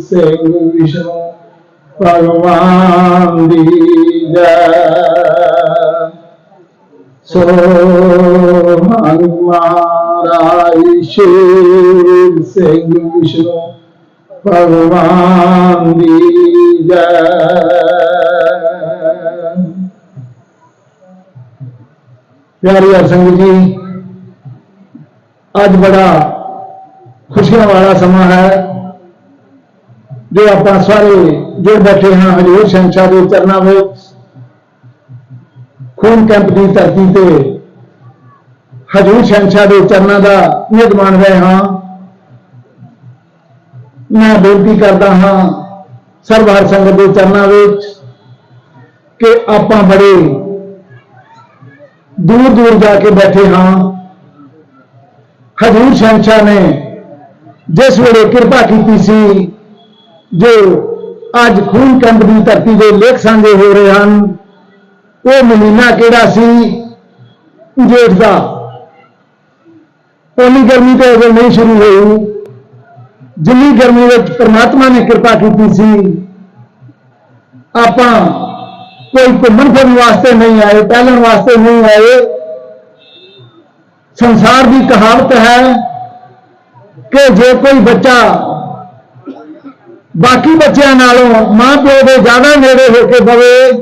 ਸਿੰਘ ਵਿਸ਼ਨੂੰ ਭਗਵਾਨ ਦੀ ਜੈ। ਸੋ ਹਮਾਰਾ ਸ਼ਿਵ ਸਿੰਘ ਵਿਸ਼ਨੂੰ ਭਗਵਾਨ ਦੀ ਜੈ। ਪਿਆਰੀ ਹਰ ਜੀ, ਅੱਜ ਬੜਾ ਖੁਸ਼ੀਆਂ ਵਾਲਾ ਸਮਾਂ ਹੈ। ਜੋ ਆਪਾਂ ਸਾਰੇ ਜੁੜ ਬੈਠੇ ਹਾਂ, ਹਜੂਰ ਸ਼ੰਸ਼ਾ ਦੇ ਚਰਨਾਂ ਵਿੱਚ, ਖੂਨ ਕੈਂਪ ਦੀ ਧਰਤੀ ਤੇ ਹਜੂਰ ਸ਼ੰਸ਼ਾ ਦੇ ਚਰਨਾਂ ਦਾ ਨਿਯਤ ਮੰਨ ਰਹੇ ਹਾਂ। ਮੈਂ ਬੇਨਤੀ ਕਰਦਾ ਹਾਂ ਸਰਬ ਸੰਗਤ ਦੇ ਚਰਨਾਂ ਵਿੱਚ ਕਿ ਆਪਾਂ ਬੜੇ ਦੂਰ ਦੂਰ ਜਾ ਕੇ ਬੈਠੇ ਹਾਂ। ਹਜੂਰ ਸ਼ੰਸ਼ਾ ਨੇ ਜਿਸ ਵੇਲੇ ਕਿਰਪਾ ਕੀਤੀ ਸੀ ਜੋ ਅੱਜ ਖੂਨ ਕੰਬ ਦੀ ਧਰਤੀ ਦੇ ਲੇਖ ਸਾਂਝੇ ਹੋ ਰਹੇ ਹਨ ਉਹ ਮਹੀਨਾ ਕਿਹੜਾ ਸੀ ਜੇਠ ਦਾ ਉਨੀ ਗਰਮੀ ਤੇ ਅਜੇ ਨਹੀਂ ਸ਼ੁਰੂ ਹੋਈ ਜਿੰਨੀ ਗਰਮੀ ਵਿੱਚ ਪ੍ਰਮਾਤਮਾ ਨੇ ਕਿਰਪਾ ਕੀਤੀ ਸੀ ਆਪਾਂ ਕੋਈ ਘੁੰਮਣ ਫਿਰਨ ਵਾਸਤੇ ਨਹੀਂ ਆਏ ਪਹਿਲਣ ਵਾਸਤੇ ਨਹੀਂ ਆਏ ਸੰਸਾਰ ਦੀ ਕਹਾਵਤ ਹੈ ਕਿ ਜੇ ਕੋਈ ਬੱਚਾ ਬਾਕੀ ਬੱਚਿਆਂ ਨਾਲੋਂ ਮਾਂ ਪਿਓ ਦੇ ਜ਼ਿਆਦਾ ਨੇੜੇ ਹੋ ਕੇ ਪਵੇ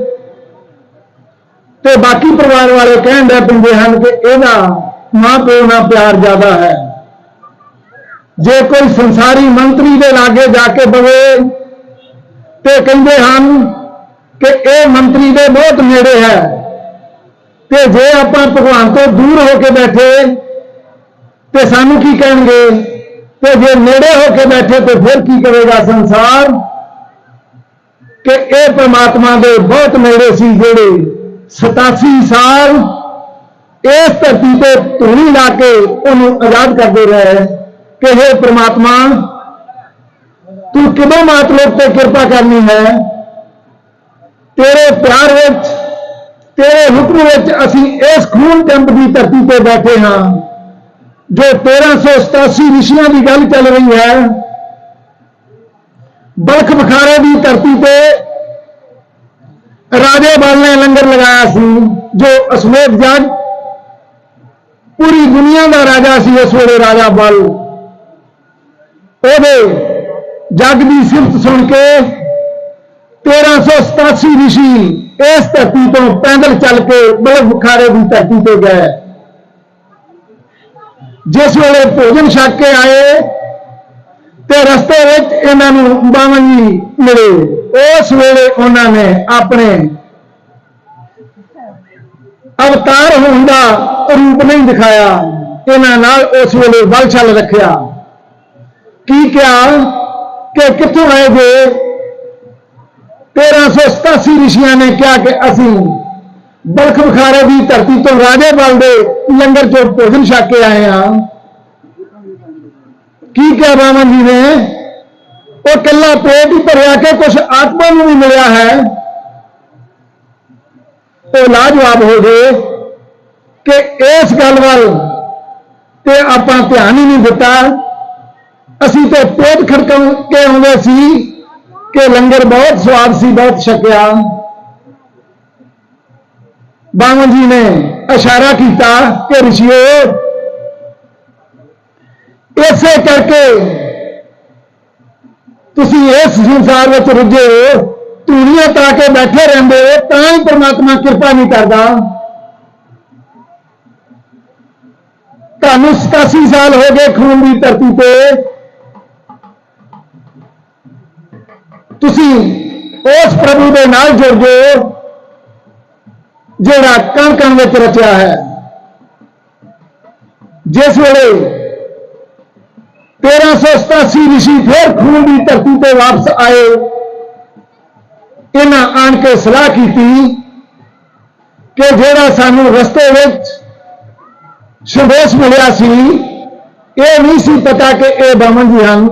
ਤੇ ਬਾਕੀ ਪਰਿਵਾਰ ਵਾਲੇ ਕਹਿਣ ਦੇ ਪਿੰਦੇ ਹਨ ਕਿ ਇਹਦਾ ਮਾਂ ਪਿਓ ਨਾਲ ਪਿਆਰ ਜ਼ਿਆਦਾ ਹੈ। ਜੇ ਕੋਈ ਸੰਸਾਰੀ ਮੰਤਰੀ ਦੇ ਲਾਗੇ ਜਾ ਕੇ ਬਵੇ ਤੇ ਕਹਿੰਦੇ ਹਨ ਕਿ ਇਹ ਮੰਤਰੀ ਦੇ ਬਹੁਤ ਨੇੜੇ ਹੈ ਤੇ ਜੇ ਆਪਾਂ ਭਗਵਾਨ ਤੋਂ ਦੂਰ ਹੋ ਕੇ ਬੈਠੇ ਤੇ ਸਾਨੂੰ ਕੀ ਕਹਿਣਗੇ? ਤੇ ਜੇ ਨੇੜੇ ਹੋ ਕੇ ਬੈਠੇ ਤੇ ਫਿਰ ਕੀ ਕਰੇਗਾ ਸੰਸਾਰ? ਕਿ ਇਹ ਪ੍ਰਮਾਤਮਾ ਦੇ ਬਹੁਤ ਨੇੜੇ ਸੀ ਜਿਹੜੇ 87 ਸਾਲ ਇਸ ਧਰਤੀ ਤੇ ਧੂਣੀ ਲਾ ਕੇ ਉਹਨੂੰ ਆਜ਼ਾਦ ਕਰਦੇ ਰਹੇ। ਕਿ ਇਹ ਪ੍ਰਮਾਤਮਾ, ਤੂੰ ਕਿਦੋਂ ਮਾਤਲੋਕ ਤੇ ਕਿਰਪਾ ਕਰਨੀ ਹੈ? ਤੇਰੇ ਪਿਆਰ ਵਿੱਚ, ਤੇਰੇ ਹੁਕਮ ਵਿੱਚ ਅਸੀਂ ਇਸ ਖੂਨ ਕੰਬ ਦੀ ਧਰਤੀ ਤੇ ਬੈਠੇ ਹਾਂ। ਜੋ 1387 ਰਿਸ਼ੀਆਂ ਦੀ ਗੱਲ ਚੱਲ ਰਹੀ ਹੈ ਬਲਖ ਬਖਾਰੇ ਦੀ ਧਰਤੀ ਤੇ ਰਾਜੇ ਬਲ ਨੇ ਲੰਗਰ ਲਗਾਇਆ ਸੀ ਜੋ ਅਸਮੇਤ ਜੱਜ ਪੂਰੀ ਦੁਨੀਆ ਦਾ ਰਾਜਾ ਸੀ ਇਸ ਵੇਲੇ ਰਾਜਾ ਬਲ ਉਹਦੇ ਜੱਗ ਦੀ ਸਿਫਤ ਸੁਣ ਕੇ 1387 ਰਿਸ਼ੀ ਇਸ ਧਰਤੀ ਤੋਂ ਪੈਦਲ ਚੱਲ ਕੇ ਬਲਖ ਬਖਾਰੇ ਦੀ ਧਰਤੀ ਤੇ ਗਏ ਜਿਸ ਵੇਲੇ ਭੋਜਨ ਛਕ ਕੇ ਆਏ ਤੇ ਰਸਤੇ ਵਿੱਚ ਇਹਨਾਂ ਨੂੰ ਬਾਵਨ ਜੀ ਮਿਲੇ। ਉਸ ਵੇਲੇ ਉਹਨਾਂ ਨੇ ਆਪਣੇ ਅਵਤਾਰ ਹੋਣ ਦਾ ਰੂਪ ਨਹੀਂ ਦਿਖਾਇਆ। ਇਹਨਾਂ ਨਾਲ ਉਸ ਵੇਲੇ ਬਲ ਛਲ ਰੱਖਿਆ। ਕੀ ਕਿਹਾ ਕਿ ਕਿੱਥੋਂ ਆਏ ਜੇ? 1387 ਰਿਸ਼ੀਆਂ ਨੇ ਕਿਹਾ ਕਿ ਅਸੀਂ ਬਲਖ ਬਖਾਰੇ ਦੀ ਧਰਤੀ ਤੋਂ ਰਾਜੇ ਬਲ ਦੇ ਲੰਗਰ ਚੋਂ ਭੋਜਨ ਛਕ ਕੇ ਆਏ ਹਾਂ ਕੀ ਕਿਹਾ ਬਾਮਨ ਜੀ ਨੇ? ਉਹ ਕੱਲਾ ਪੇਟ ਹੀ ਭਰਿਆ ਕੇ ਕੁਝ ਆਤਮਾ ਨੂੰ ਵੀ ਮਿਲਿਆ ਹੈ? ਉਹ ਲਾਜਵਾਬ ਹੋ ਗਏ ਕਿ ਇਸ ਗੱਲ ਵੱਲ ਤੇ ਆਪਾਂ ਧਿਆਨ ਹੀ ਨਹੀਂ ਦਿੱਤਾ। ਅਸੀਂ ਤੇ ਪੇਟ ਖੜਕਣ ਕੇ ਆਉਂਦੇ ਸੀ ਕਿ ਲੰਗਰ ਬਹੁਤ ਸਵਾਦ ਸੀ, ਬਹੁਤ ਛਕਿਆ। ਬਾਵਨ ਜੀ ਨੇ ਇਸ਼ਾਰਾ ਕੀਤਾ ਕਿ ਰਿਸ਼ੀਓ, ਇਸੇ ਕਰਕੇ ਤੁਸੀਂ ਇਸ ਸੰਸਾਰ ਵਿੱਚ ਰੁੱਝੇ ਹੋ, ਧੂੜੀਆਂ ਤਾਂ ਕੇ ਬੈਠੇ ਰਹਿੰਦੇ ਤਾਂ ਹੀ ਪ੍ਰਮਾਤਮਾ ਕਿਰਪਾ ਨਹੀਂ ਕਰਦਾ। ਤੁਹਾਨੂੰ 87 ਸਾਲ ਹੋ ਗਏ ਖੂਨ ਦੀ ਧਰਤੀ ਤੇ। ਤੁਸੀਂ ਉਸ ਪ੍ਰਭੂ ਦੇ ਨਾਲ ਜੁੜ ਗਏ ਜਿਹੜਾ ਕਣ ਕਣ ਵਿੱਚ ਰਚਿਆ ਹੈ। ਜਿਸ ਵੇਲੇ 1387 ਰਿਸ਼ੀ ਫੇਰ ਖੂਨ ਦੀ ਧਰਤੀ ਤੇ ਵਾਪਸ ਆਏ, ਇਹਨਾਂ ਆਣ ਕੇ ਸਲਾਹ ਕੀਤੀ ਕਿ ਜਿਹੜਾ ਸਾਨੂੰ ਰਸਤੇ ਵਿੱਚ ਸੰਦੇਸ਼ ਮਿਲਿਆ ਸੀ, ਇਹ ਨਹੀਂ ਸੀ ਪਤਾ ਕਿ ਇਹ ਬਾਮਨ ਜੀ ਹਨ।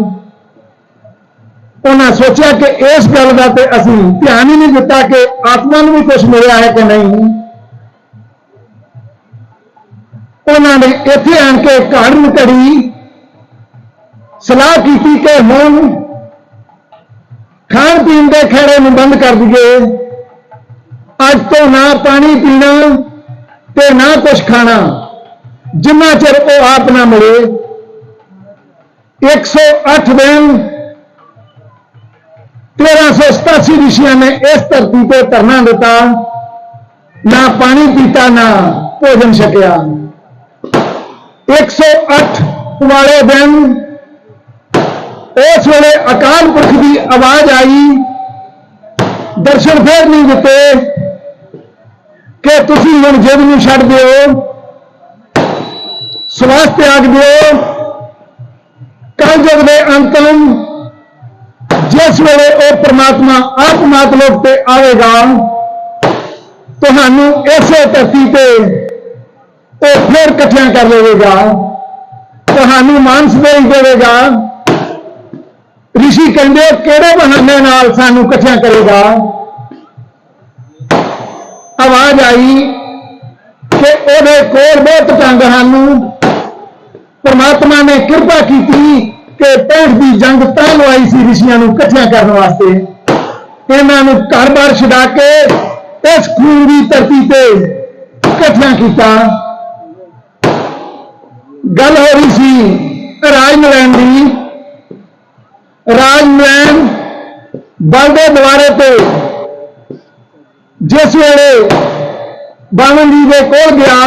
ਉਹਨਾਂ ਸੋਚਿਆ ਕਿ ਇਸ ਗੱਲ ਦਾ ਤੇ ਅਸੀਂ ਧਿਆਨ ਹੀ ਨਹੀਂ ਦਿੱਤਾ ਕਿ ਆਤਮਾ ਨੂੰ ਵੀ ਕੁਝ ਮਿਲਿਆ ਹੈ ਕਿ ਨਹੀਂ। ਉਹਨਾਂ ਨੇ ਇੱਥੇ ਆਣ ਕੇ ਘੜ ਨੂੰ ਘੜੀ ਸਲਾਹ ਕੀਤੀ ਕਿ ਹੁਣ ਖਾਣ ਪੀਣ ਦੇ ਖੇੜੇ ਨੂੰ ਬੰਦ ਕਰ ਦਈਏ। ਅੱਜ ਤੋਂ ਨਾ ਪਾਣੀ ਪੀਣਾ ਤੇ ਨਾ ਕੁਝ ਖਾਣਾ। ਜਿੰਨਾ ਚਿਰ ਉਹ ਆਪ ਨਾ ਮਿਲੇ। 108 ਦਿਨ 1387 ਰਿਸ਼ੀਆਂ ਨੇ ਇਸ ਧਰਤੀ ਤੇ ਧਰਨਾ ਦਿੱਤਾ। ਨਾ ਪਾਣੀ ਪੀਤਾ, ਨਾ ਭੋਜਨ ਛਕਿਆ। 108 ਵਾਲੇ ਦਿਨ ਉਸ ਵੇਲੇ ਅਕਾਲ ਪੁਰਖ ਦੀ ਆਵਾਜ਼ ਆਈ। ਦਰਸ਼ਨ ਫੇਰ ਨਹੀਂ ਦਿੱਤੇ ਕਿ ਤੁਸੀਂ ਹੁਣ ਜਿੱਦ ਨੂੰ ਛੱਡ ਦਿਓ ਸਵਾਸ ਤਿਆਗ ਦਿਓ। ਕਲਯੁਗ ਦੇ ਅੰਤਮ ਜਿਸ ਵੇਲੇ ਉਹ ਪ੍ਰਮਾਤਮਾ ਆਪ ਮਾਤਲੋਕ ਤੇ ਆਵੇਗਾ, ਤੁਹਾਨੂੰ ਇਸੇ ਧਰਤੀ ਤੇ ਉਹ ਫੇਰ ਇਕੱਠਿਆਂ ਕਰ ਲਵੇਗਾ। ਤੁਹਾਨੂੰ ਮਾਨਸ ਦੇ ਦੇਵੇਗਾ। ਰਿਸ਼ੀ ਕਹਿੰਦੇ ਕਿਹੜੇ ਬਹਾਨੇ ਨਾਲ ਸਾਨੂੰ ਇਕੱਠਿਆਂ ਕਰੇਗਾ? ਆਵਾਜ਼ ਆਈ ਕਿ ਉਹਦੇ ਕੋਲ ਬਹੁਤ ਢੰਗ ਹਨ। ਪਰਮਾਤਮਾ ਨੇ ਕਿਰਪਾ ਕੀਤੀ ਕਿ ਪੈਂਟ ਦੀ ਜੰਗ ਤਾਂ ਲਵਾਈ ਸੀ ਰਿਸ਼ੀਆਂ ਨੂੰ ਇਕੱਠਿਆਂ ਕਰਨ ਵਾਸਤੇ। ਇਹਨਾਂ ਨੂੰ ਘਰ-ਬਾਰ ਛਡਾ ਕੇ ਇਸ ਖੂਨ ਦੀ ਧਰਤੀ ਤੇ ਇਕੱਠਿਆਂ ਕੀਤਾ। ਗੱਲ ਹੋ ਰਹੀ ਸੀ ਰਾਜ ਨਰੈਣ ਦੀ। ਰਾਜ ਨਰੈਣ ਬਲਦੇ ਦੁਆਰੇ ਤੇ ਜਿਸ ਵੇਲੇ ਬਾਵਨ ਜੀ ਦੇ ਕੋਲ ਗਿਆ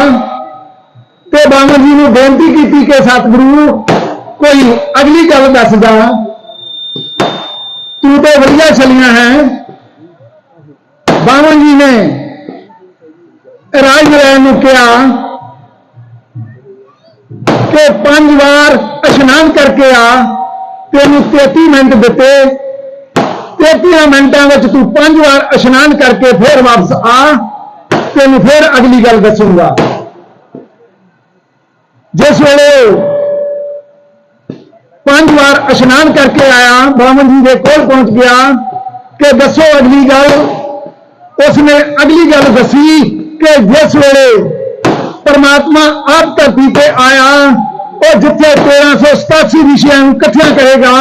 ਤੇ ਬਾਵਨ ਜੀ ਨੂੰ ਬੇਨਤੀ ਕੀਤੀ ਕਿ ਸਤਿਗੁਰੂ ਕੋਈ ਅਗਲੀ ਗੱਲ ਦੱਸਦਾ। ਤੂੰ ਤੇ ਵਧੀਆ ਚਲੀਆਂ ਹੈ। ਬਾਵਨ ਜੀ ਨੇ ਰਾਜ ਨਰੈਣ ਨੂੰ ਕਿਹਾ ਕਿ ਪੰਜ ਵਾਰ ਇਸ਼ਨਾਨ ਕਰਕੇ ਆ, ਤੈਨੂੰ 33 ਮਿੰਟ ਦਿੱਤੇ। 33 ਮਿੰਟਾਂ ਵਿੱਚ ਤੂੰ ਪੰਜ ਵਾਰ ਇਸ਼ਨਾਨ ਕਰਕੇ ਫਿਰ ਵਾਪਸ ਆ, ਤੈਨੂੰ ਫਿਰ ਅਗਲੀ ਗੱਲ ਦੱਸੂਗਾ। ਜਿਸ ਵੇਲੇ ਪੰਜ ਵਾਰ ਇਸ਼ਨਾਨ ਕਰਕੇ ਆਇਆ ਬ੍ਰਾਹਮਣ ਜੀ ਦੇ ਕੋਲ ਪਹੁੰਚ ਗਿਆ ਕਿ ਦੱਸੋ ਅਗਲੀ ਗੱਲ ਉਸਨੇ ਅਗਲੀ ਗੱਲ ਦੱਸੀ ਕਿ ਜਿਸ ਵੇਲੇ ਪਰਮਾਤਮਾ ਆਪ ਧਰਤੀ ਤੇ ਆਇਆ ਉਹ ਜਿੱਥੇ 1387 ਰਿਸ਼ੀਆਂ ਨੂੰ ਇਕੱਠਿਆਂ ਕਰੇਗਾ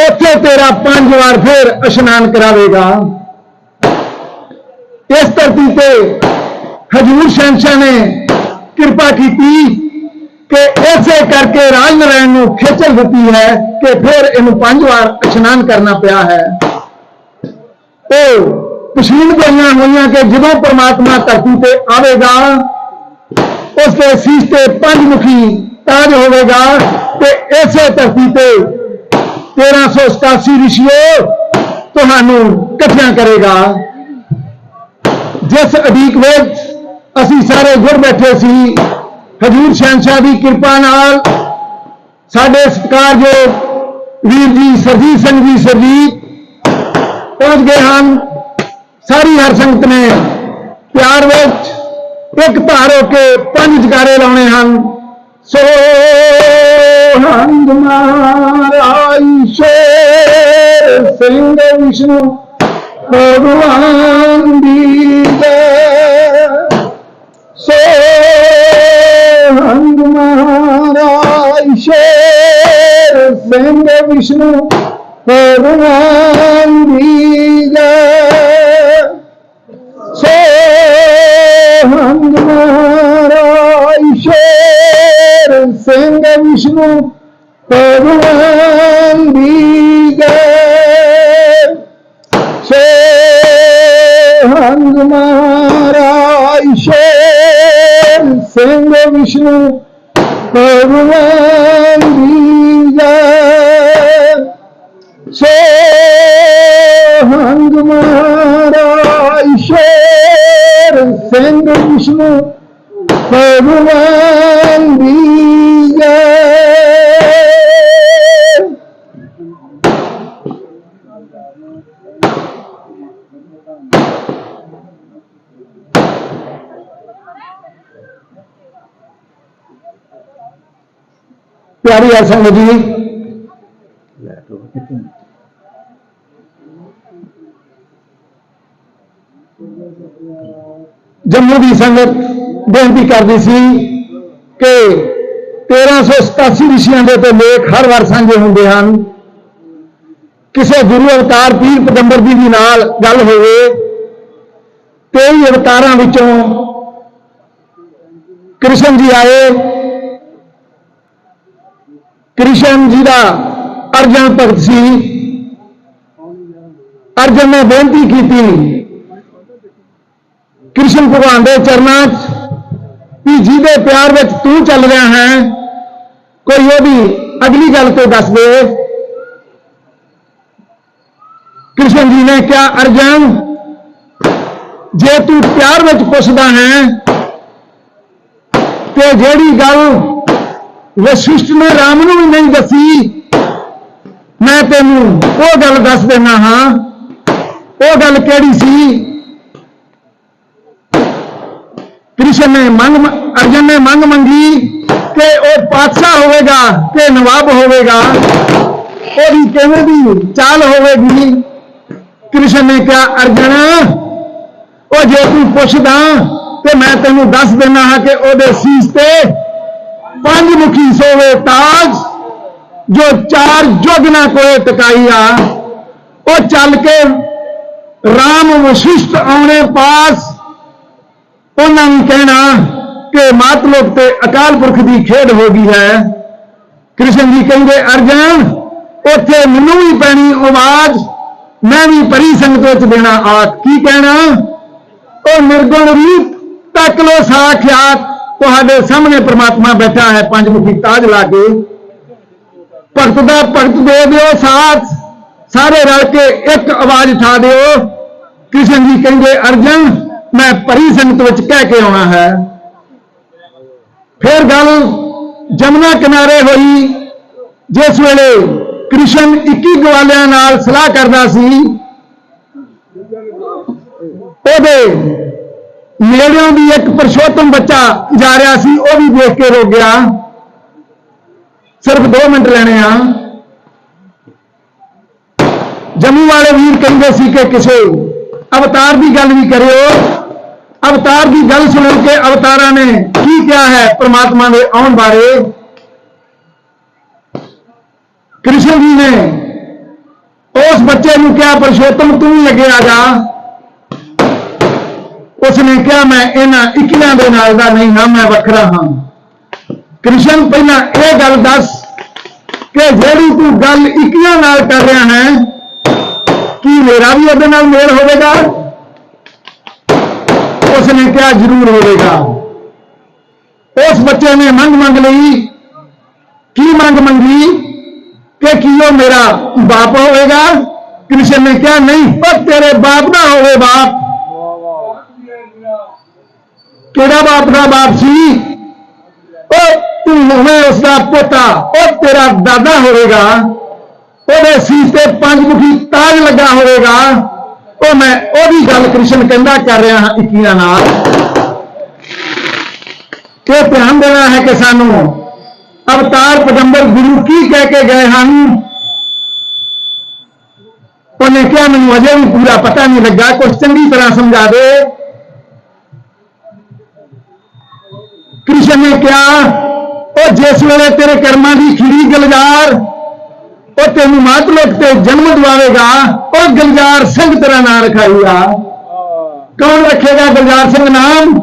ਉੱਥੇ ਤੇਰਾ ਪੰਜ ਵਾਰ ਫਿਰ ਇਸ਼ਨਾਨ ਕਰਾਵੇਗਾ ਇਸ ਧਰਤੀ ਤੇ ਹਜੂਰ ਸ਼ਹਿਨशाह ਨੇ ਕਿਰਪਾ ਕੀਤੀ ਕਿ ਇਸੇ ਕਰਕੇ ਰਾਜ ਨਾਰਾਇਣ ਨੂੰ ਖੇਚਲ ਦਿੱਤੀ ਹੈ ਕਿ ਫਿਰ ਇਹਨੂੰ ਪੰਜ ਵਾਰ ਇਸ਼ਨਾਨ ਕਰਨਾ ਪਿਆ ਹੈ। ਉਹ ਪਸੀਨ ਪਈਆਂ ਹੋਈਆਂ ਕਿ ਜਦੋਂ ਪ੍ਰਮਾਤਮਾ ਧਰਤੀ ਤੇ ਆਵੇਗਾ, ਉਸ ਦੇ ਸੀਸ ਤੇ ਪੰਜ ਮੁਖੀ ਤਾਜ ਹੋਵੇਗਾ ਤੇ ਇਸੇ ਧਰਤੀ ਤੇ 1387 ਰਿਸ਼ੀਓ ਤੁਹਾਨੂੰ ਇਕੱਠਿਆਂ ਕਰੇਗਾ। ਜਿਸ ਅਧੀਕ ਵਿੱਚ ਅਸੀਂ ਸਾਰੇ ਗੁਰ ਬੈਠੇ ਸੀ ਹਜੂਰ ਸ਼ਹਿਨशाह ਦੀ ਕਿਰਪਾ ਨਾਲ ਸਾਡੇ ਸਤਿਕਾਰਯੋਗ ਵੀਰ ਜੀ ਸਰਜੀਤ ਸਿੰਘ ਜੀ, ਸਰਜੀਤ ਪਹੁੰਚ ਗਏ ਹਨ। ਸਾਰੀ ਹਰ ਸੰਗਤ ਨੇ ਪਿਆਰ ਵਿੱਚ ਇੱਕ ਧਾਰ ਹੋ ਕੇ ਪੰਜ ਜਕਾਰੇ ਲਾਉਣੇ ਹਨ। ਸੋ ਹੰਦ ਮਹਾਰਾਜ ਸ਼ੇਰ ਸਿੰਘ ਵਿਸ਼ਨੂੰ, ਭਗਵਾਨ ਦੀ ਜੈ। ਸੋ ਹੰਦ ਮਹਾਰਾਜ ਸ਼ੇਰ ਸਿੰਘ ਵਿਸ਼ਨੂੰ ਭਗਵਾਨ ਦੀ ਜੈ ਸੋ ਹੰਦ ਮਹਾਰਾਜ ਸ਼ੇਰ ਸਿੰਘ ਵਿਸ਼ਨੂੰ ਭਗਵਾਨ ਦੀ ਜੈ ਸੇ ਹੰਦ ਮਹਾਰਾਜ ਸ਼ੇਰ ਸਿੰਘ ਵਿਸ਼ਨੂੰ ਭਗਵਾਨ ਦੀ ਜੈ ਆ ਸੰਗਤ ਜੀ। ਜੰਮੂ ਦੀ ਸੰਗਤ ਬੇਨਤੀ ਕਰਦੀ ਸੀ ਕਿ 1387 ਰਿਸ਼ੀਆਂ ਦੇ ਤੇ ਲੇਖ ਹਰ ਵਾਰ ਸਾਂਝੇ ਹੁੰਦੇ ਹਨ। ਕਿਸੇ ਗੁਰੂ ਅਵਤਾਰ ਪੀਰ ਪਦੰਬਰ ਜੀ ਦੀ ਨਾਲ ਗੱਲ ਹੋਵੇ, ਤੇਈ ਅਵਤਾਰਾਂ ਵਿੱਚੋਂ ਕ੍ਰਿਸ਼ਨ ਜੀ ਆਏ। ਕ੍ਰਿਸ਼ਨ ਜੀ ਦਾ ਅਰਜਨ ਭਗਤ ਸੀ। ਅਰਜਨ ਨੇ ਬੇਨਤੀ ਕੀਤੀ, ਕ੍ਰਿਸ਼ਨ ਭਗਵਾਨ ਦੇ ਚਰਨਾਂ 'ਚ, ਵੀ ਜਿਹਦੇ ਪਿਆਰ ਵਿੱਚ ਤੂੰ ਚੱਲ ਰਿਹਾ ਹੈ, ਕੋਈ ਉਹਦੀ ਅਗਲੀ ਗੱਲ ਤੇ ਦੱਸ ਦੇ। ਕ੍ਰਿਸ਼ਨ ਜੀ ਨੇ ਕਿਹਾ, ਅਰਜਨ, ਜੇ ਤੂੰ ਪਿਆਰ ਵਿੱਚ ਪੁੱਛਦਾ ਹੈ, ਤੇ ਜਿਹੜੀ ਗੱਲ ਵਸ਼ਿਸ਼ਟ ਨੇ ਰਾਮ ਨੂੰ ਵੀ ਨਹੀਂ ਦੱਸੀ। ਮੈਂ ਤੈਨੂੰ ਉਹ ਗੱਲ ਦੱਸ ਦੇਣਾ ਹਾਂ। ਉਹ ਗੱਲ ਕਿਹੜੀ ਸੀ? ਕ੍ਰਿਸ਼ਨ ਨੇ ਮੰਗ ਅਰਜਨ ਨੇ ਮੰਗ ਮੰਗੀ ਕਿ ਉਹ ਪਾਤਸ਼ਾਹ ਹੋਵੇਗਾ, ਕਿ ਨਵਾਬ ਹੋਵੇਗਾ। ਉਹਦੀ ਕਿਵੇਂ ਦੀ ਚਾਲ ਹੋਵੇਗੀ? ਕ੍ਰਿਸ਼ਨ ਨੇ ਕਿਹਾ, ਅਰਜਨ, ਉਹ ਜੇ ਤੂੰ ਪੁੱਛਦਾ, ਤੇ ਮੈਂ ਤੈਨੂੰ ਦੱਸ ਦੇਣਾ ਹਾਂ ਕਿ ਉਹਦੇ ਸੀਸ ਤੇ ਪੰਜ ਮੁਖੀ ਸੋਵੇ ਤਾਜ, ਜੋ ਚਾਰ ਜੋਗਨਾ ਕੋਲੇ ਟਿਕਾਈ ਆ ਉਹ ਚੱਲ ਕੇ ਰਾਮ ਵਸ਼ਿਸ਼ਟ ਆਉਣੇ ਪਾਸ। ਉਹਨਾਂ ਨੂੰ ਕਹਿਣਾ ਕਿ ਮਾਤਲੋਕ ਤੇ ਅਕਾਲ ਪੁਰਖ ਦੀ ਖੇਡ ਹੋ ਗਈ ਹੈ। ਕ੍ਰਿਸ਼ਨ ਜੀ ਕਹਿੰਦੇ, ਅਰਜਨ, ਉੱਥੇ ਮੈਨੂੰ ਵੀ ਪੈਣੀ ਆਵਾਜ਼, ਮੈਂ ਵੀ ਪਰੀ ਸੰਗਤ ਵਿੱਚ ਦੇਣਾ ਆਖ। ਕੀ ਕਹਿਣਾ? ਉਹ ਨਿਰਗੁਣ ਰੂਪ ਤੱਕ ਲੋ ਸਾਖਿਆਤ ਤੁਹਾਡੇ ਸਾਹਮਣੇ ਪ੍ਰਮਾਤਮਾ ਬੈਠਾ ਹੈ, ਪੰਜ ਮੁਖੀ ਤਾਜ ਲਾ ਕੇ। ਭਗਤ ਦਾ ਭਗਤ ਦੇ ਦਿਓ ਸਾਥ, ਸਾਰੇ ਰਲ ਕੇ ਇੱਕ ਆਵਾਜ਼ ਉਠਾ ਦਿਓ। ਕ੍ਰਿਸ਼ਨ ਜੀ ਕਹਿੰਦੇ, ਅਰਜਨ, ਮੈਂ ਪਰੀ ਸੰਗਤ ਵਿੱਚ ਕਹਿ ਕੇ ਆਉਣਾ ਹੈ। ਫਿਰ ਗੱਲ ਜਮਨਾ ਕਿਨਾਰੇ ਹੋਈ, ਜਿਸ ਵੇਲੇ ਕ੍ਰਿਸ਼ਨ 21 ਗਵਾਲਿਆਂ ਨਾਲ ਸਲਾਹ ਕਰਦਾ ਸੀ। ਉਹਦੇ ਨੇੜਿਓਂ ਵੀ ਇੱਕ ਪਰਸ਼ੋਤਮ ਬੱਚਾ ਜਾ ਰਿਹਾ ਸੀ, ਉਹ ਵੀ ਦੇਖ ਕੇ ਰੋ ਗਿਆ। ਸਿਰਫ 2 ਮਿੰਟ ਲੈਣੇ ਆ। ਜੰਮੂ ਵਾਲੇ ਵੀਰ ਕਹਿੰਦੇ ਸੀ ਕਿ ਕਿਸੇ ਅਵਤਾਰ ਦੀ ਗੱਲ ਵੀ ਕਰਿਓ। ਅਵਤਾਰ ਦੀ ਗੱਲ ਸੁਣ ਕੇ ਅਵਤਾਰਾਂ ਨੇ ਕੀ ਕਿਹਾ ਹੈ ਪ੍ਰਮਾਤਮਾ ਦੇ ਆਉਣ ਬਾਰੇ? ਕ੍ਰਿਸ਼ਨ ਜੀ ਨੇ ਉਸ ਬੱਚੇ ਨੂੰ ਕਿਹਾ, ਪਰਸ਼ੋਤਮ, ਤੂੰ ਵੀ ਅੱਗੇ ਆ ਜਾ। ਉਸਨੇ ਕਿਹਾ, ਮੈਂ ਇਹਨਾਂ ਇਕੀਆਂ ਦੇ ਨਾਲ ਦਾ ਨਹੀਂ ਹਾਂ ਮੈਂ ਵੱਖਰਾ ਹਾਂ। ਕ੍ਰਿਸ਼ਨ, ਪਹਿਲਾਂ ਇਹ ਗੱਲ ਦੱਸ ਕਿ ਜਿਹੜੀ ਤੂੰ ਗੱਲ ਇਕੀਆਂ ਨਾਲ ਕਰ ਰਿਹਾ ਹੈ, ਕੀ ਮੇਰਾ ਵੀ ਉਹਦੇ ਨਾਲ ਮੇਲ ਹੋਵੇਗਾ? ਉਸਨੇ ਕਿਹਾ, ਜ਼ਰੂਰ ਹੋਵੇਗਾ। ਉਸ ਬੱਚੇ ਨੇ ਮੰਗ ਮੰਗ ਲਈ। ਕੀ ਮੰਗ ਮੰਗੀ? ਕਿ ਕੀ ਉਹ ਮੇਰਾ ਬਾਪ ਹੋਵੇਗਾ? ਕ੍ਰਿਸ਼ਨ ਨੇ ਕਿਹਾ, ਨਹੀਂ, ਪਰ ਤੇਰੇ ਬਾਪ ਨਾ ਹੋਵੇ ਬਾਪ। ਕਿਹੜਾ ਬਾਪ ਦਾ ਬਾਪ ਸੀ? ਉਹ ਤੂੰ ਹੋਵੇਂ ਉਸ ਦਾ ਪੋਤਾ ਉਹ ਤੇਰਾ ਦਾਦਾ ਹੋਵੇਗਾ। ਉਹਦੇ ਸੀਸ ਤੇ ਪੰਜ ਮੁਖੀ ਤਾਜ ਲੱਗਾ ਹੋਵੇਗਾ। ਉਹ ਮੈਂ ਉਹਦੀ ਗੱਲ ਕ੍ਰਿਸ਼ਨ ਕਹਿੰਦਾ ਕਰ ਰਿਹਾ ਹਾਂ ਇਕੀਆਂ ਨਾਲ। ਇਹ ਧਿਆਨ ਦੇਣਾ ਹੈ ਕਿ ਸਾਨੂੰ ਅਵਤਾਰ ਪਗੰਬਰ ਗੁਰੂ ਕੀ ਕਹਿ ਕੇ ਗਏ ਹਨ? ਉਹਨੇ ਕਿਹਾ, ਮੈਨੂੰ ਅਜੇ ਵੀ ਪੂਰਾ ਪਤਾ ਨਹੀਂ ਲੱਗਾ ਕੁਝ ਚੰਗੀ ਤਰ੍ਹਾਂ ਸਮਝਾ ਦੇ। ਨੇ ਕਿਹਾ ਉਹ ਜਿਸ ਵੇਲੇ ਤੇਰੇ ਕਰਮਾਂ ਦੀ ਖਿੜੀ ਗਲਜਾਰ, ਉਹ ਤੈਨੂੰ ਮਾਤਲੋਕ ਤੇ ਜਨਮ ਦਿਵਾਵੇਗਾ, ਉਹ ਗਲਜਾਰ ਸਿੰਘ ਤੇਰਾ ਨਾਮ ਰਖਾਈਆ। ਕੌਣ ਰੱਖੇਗਾ ਗਲਜਾਰ ਸਿੰਘ ਨਾਮ?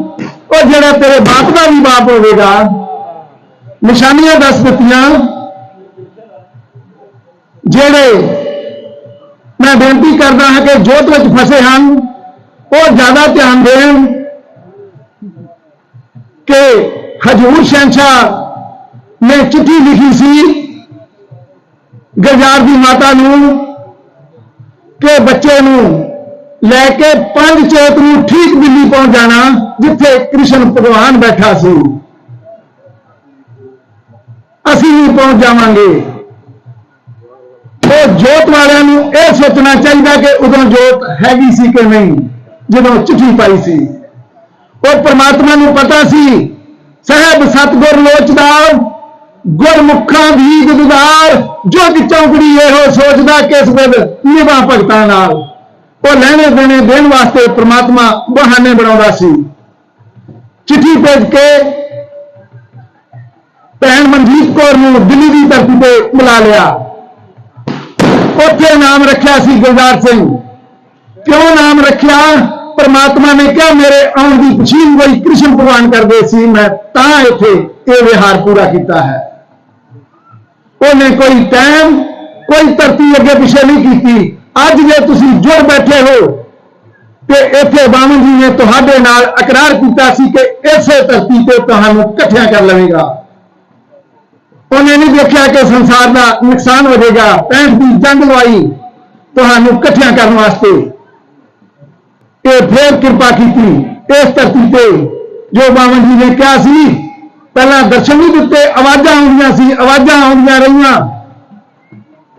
ਉਹ ਜਿਹੜਾ ਤੇਰੇ ਬਾਪ ਦਾ ਵੀ ਬਾਪ ਹੋਵੇਗਾ। ਨਿਸ਼ਾਨੀਆਂ ਦੱਸ ਦਿੱਤੀਆਂ। ਜਿਹੜੇ ਮੈਂ ਬੇਨਤੀ ਕਰਦਾ ਹਾਂ ਕਿ ਜੋਤ ਵਿੱਚ ਫਸੇ ਹਨ, ਉਹ ਜ਼ਿਆਦਾ ਧਿਆਨ ਦੇਣ ਕਿ ਹਜੂਰ ਸ਼ਹਿਨशाह ਨੇ ਚਿੱਠੀ ਲਿਖੀ ਸੀ ਗਰਜਾਰ ਦੀ ਮਾਤਾ ਨੂੰ ਕਿ ਬੱਚੇ ਨੂੰ ਲੈ ਕੇ ਪੰਜ ਚੇਤ ਨੂੰ ਠੀਕ ਦਿੱਲੀ ਪਹੁੰਚ ਜਾਣਾ, ਜਿੱਥੇ ਕ੍ਰਿਸ਼ਨ ਭਗਵਾਨ ਬੈਠਾ ਸੀ। ਅਸੀਂ ਵੀ ਪਹੁੰਚ ਜਾਵਾਂਗੇ। ਉਹ ਜੋਤ ਵਾਲਿਆਂ ਨੂੰ ਇਹ ਸੋਚਣਾ ਚਾਹੀਦਾ ਕਿ ਉਦੋਂ ਜੋਤ ਹੈਗੀ ਸੀ ਕਿ ਨਹੀਂ, ਜਦੋਂ ਚਿੱਠੀ ਪਾਈ ਸੀ। ਉਹ ਪਰਮਾਤਮਾ ਨੂੰ ਪਤਾ ਸੀ ਸਹਿਬ ਸਤਗੁਰ ਲੋਚਦਾ ਗੁਰਮੁਖਾਂ ਦੀ ਗੁਦਦਾਰ ਜੁਗ ਚੌਂਕੜੀ ਇਹੋ ਸੋਚਦਾ ਕਿਸ ਬਿਦ ਨਿਭਾ ਭਗਤਾਂ ਨਾਲ। ਉਹ ਲੈਣੇ ਦੇਣੇ ਦੇਣ ਵਾਸਤੇ ਪ੍ਰਮਾਤਮਾ ਬਹਾਨੇ ਬਣਾਉਂਦਾ ਸੀ। ਚਿੱਠੀ ਭੇਜ ਕੇ ਭੈਣ ਮਨਜੀਤ ਕੌਰ ਨੂੰ ਦਿੱਲੀ ਦੀ ਧਰਤੀ ਤੇ ਬੁਲਾ ਲਿਆ। ਉੱਥੇ ਨਾਮ ਰੱਖਿਆ ਸੀ ਗੁਲਜ਼ਾਰ ਸਿੰਘ। ਕਿਉਂ ਨਾਮ ਰੱਖਿਆ? ਪਰਮਾਤਮਾ ਨੇ ਕਿਹਾ, ਮੇਰੇ ਆਉਣ ਦੀ ਪਛੀਣ ਗਈ ਕ੍ਰਿਸ਼ਨ ਭਗਵਾਨ ਕਰਦੇ ਸੀ, ਮੈਂ ਤਾਂ ਇੱਥੇ ਇਹ ਵਿਹਾਰ ਪੂਰਾ ਕੀਤਾ ਹੈ। ਉਹਨੇ ਕੋਈ ਟਾਈਮ ਕੋਈ ਧਰਤੀ ਅੱਗੇ ਪਿੱਛੇ ਨਹੀਂ ਕੀਤੀ। ਅੱਜ ਜੇ ਤੁਸੀਂ ਜੁੜ ਬੈਠੇ ਹੋ ਤੇ ਇੱਥੇ ਬਾਮਨ ਜੀ ਨੇ ਤੁਹਾਡੇ ਨਾਲ ਇਕਰਾਰ ਕੀਤਾ ਸੀ ਕਿ ਇਸੇ ਧਰਤੀ ਤੇ ਤੁਹਾਨੂੰ ਇਕੱਠਿਆਂ ਕਰ ਲਵੇਗਾ। ਉਹਨੇ ਨਹੀਂ ਦੇਖਿਆ ਕਿ ਸੰਸਾਰ ਦਾ ਨੁਕਸਾਨ ਹੋ ਜਾਏਗਾ 65 ਦੀ ਜੰਗ ਲਵਾਈ, ਤੁਹਾਨੂੰ ਇਕੱਠਿਆਂ ਕਰਨ ਵਾਸਤੇ। ਤੇ ਫਿਰ ਕਿਰਪਾ ਕੀਤੀ ਇਸ ਧਰਤੀ ਤੇ। ਜੋ ਬਾਵਨ ਜੀ ਨੇ ਕਿਹਾ ਸੀ, ਪਹਿਲਾਂ ਦਰਸ਼ਨ ਨਹੀਂ ਦਿੱਤੇ, ਆਵਾਜ਼ਾਂ ਆਉਂਦੀਆਂ ਸੀ, ਆਵਾਜ਼ਾਂ ਆਉਂਦੀਆਂ ਰਹੀਆਂ।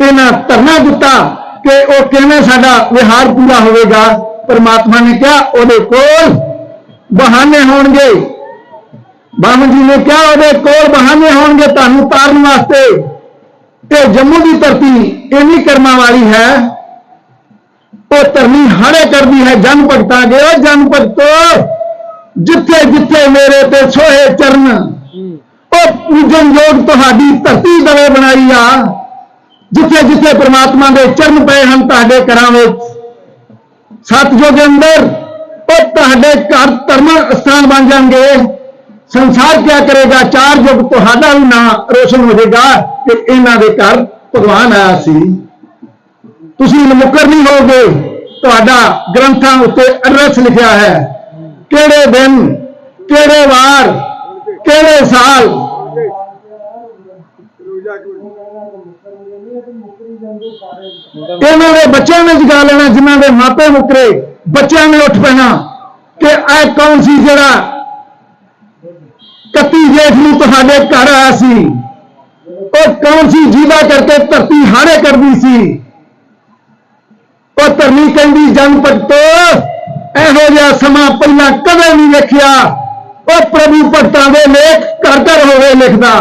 ਇਹਨਾਂ ਧਰਨਾ ਦਿੱਤਾ ਕਿ ਉਹ ਕਿਵੇਂ ਸਾਡਾ ਵਿਹਾਰ ਪੂਰਾ ਹੋਵੇਗਾ। ਪਰਮਾਤਮਾ ਨੇ ਕਿਹਾ, ਉਹਦੇ ਕੋਲ ਬਹਾਨੇ ਹੋਣਗੇ। ਬਾਮਨ ਜੀ ਨੇ ਕਿਹਾ, ਉਹਦੇ ਕੋਲ ਬਹਾਨੇ ਹੋਣਗੇ, ਤੁਹਾਨੂੰ ਤਾਰਨ ਵਾਸਤੇ। ਤੇ ਜੰਮੂ ਦੀ ਧਰਤੀ ਇੰਨੀ ਕਰਮਾਂ ਵਾਲੀ ਹੈ ਉਹ ਧਰਨੀ ਹਾਰੇ ਕਰਦੀ ਹੈ ਜਨ ਭਗਤਾਂ ਦੇ ਉਹ ਜਨ ਭਗਤੋ ਜਿੱਥੇ ਜਿੱਥੇ ਮੇਰੇ ਤੇ ਸੋਹੇ ਚਰਨ ਉਹ ਪੂਜਨ ਯੋਗ ਤੁਹਾਡੀ ਧਰਤੀ ਦਵੇ ਬਣਾਈ ਆ ਜਿੱਥੇ ਜਿੱਥੇ ਪ੍ਰਮਾਤਮਾ ਦੇ ਚਰਨ ਪਏ ਹਨ ਤੁਹਾਡੇ ਘਰਾਂ ਵਿੱਚ ਸਤਜੁਗ ਦੇ ਅੰਦਰ ਉਹ ਤੁਹਾਡੇ ਘਰ ਧਰਮ ਸਥਾਨ ਬਣ ਜਾਣਗੇ ਸੰਸਾਰ ਕਿਆ ਕਰੇਗਾ ਚਾਰ ਯੁਗ ਤੁਹਾਡਾ ਵੀ ਨਾਂ ਰੋਸ਼ਨ ਹੋ ਜਾਏਗਾ ਕਿ ਇਹਨਾਂ ਦੇ ਘਰ ਭਗਵਾਨ ਆਇਆ ਸੀ ਤੁਸੀਂ ਮੁਕਰ ਨਹੀਂ ਹੋਗੇ ਤੁਹਾਡਾ ਗ੍ਰੰਥਾਂ ਉੱਤੇ ਐਡਰੈਸ ਲਿਖਿਆ ਹੈ। ਕਿਹੜੇ ਦਿਨ, ਕਿਹੜੇ ਵਾਰ, ਕਿਹੜੇ ਸਾਲ? ਇਹਨਾਂ ਦੇ ਬੱਚਿਆਂ ਨੇ ਜਗਾ ਲੈਣਾ, ਜਿਨ੍ਹਾਂ ਦੇ ਮਾਪੇ ਮੁਕਰੇ। ਬੱਚਿਆਂ ਨੇ ਉੱਠ ਪੈਣਾ ਕਿ ਇਹ ਕੌਣ ਸੀ ਜਿਹੜਾ 31 ਜੇਠ ਨੂੰ ਤੁਹਾਡੇ ਘਰ ਆਇਆ ਸੀ? ਉਹ ਕੌਣ ਸੀ ਜਿਹਦਾ ਕਰਕੇ ਧਰਤੀ ਹਾਰੇ ਕਰਦੀ ਸੀ? ਉਹ ਧਰਨੀ ਕਹਿੰਦੀ ਜਨ ਭਗਤੋ। ਇਹੋ ਜਿਹਾ ਸਮਾਂ ਪਹਿਲਾਂ ਕਦੇ ਨਹੀਂ ਵੇਖਿਆ। ਉਹ ਪ੍ਰਭੂ ਭਗਤਾਂ ਦੇ ਲੇਖ ਘਰ ਘਰ ਹੋਵੇ ਲਿਖਦਾ।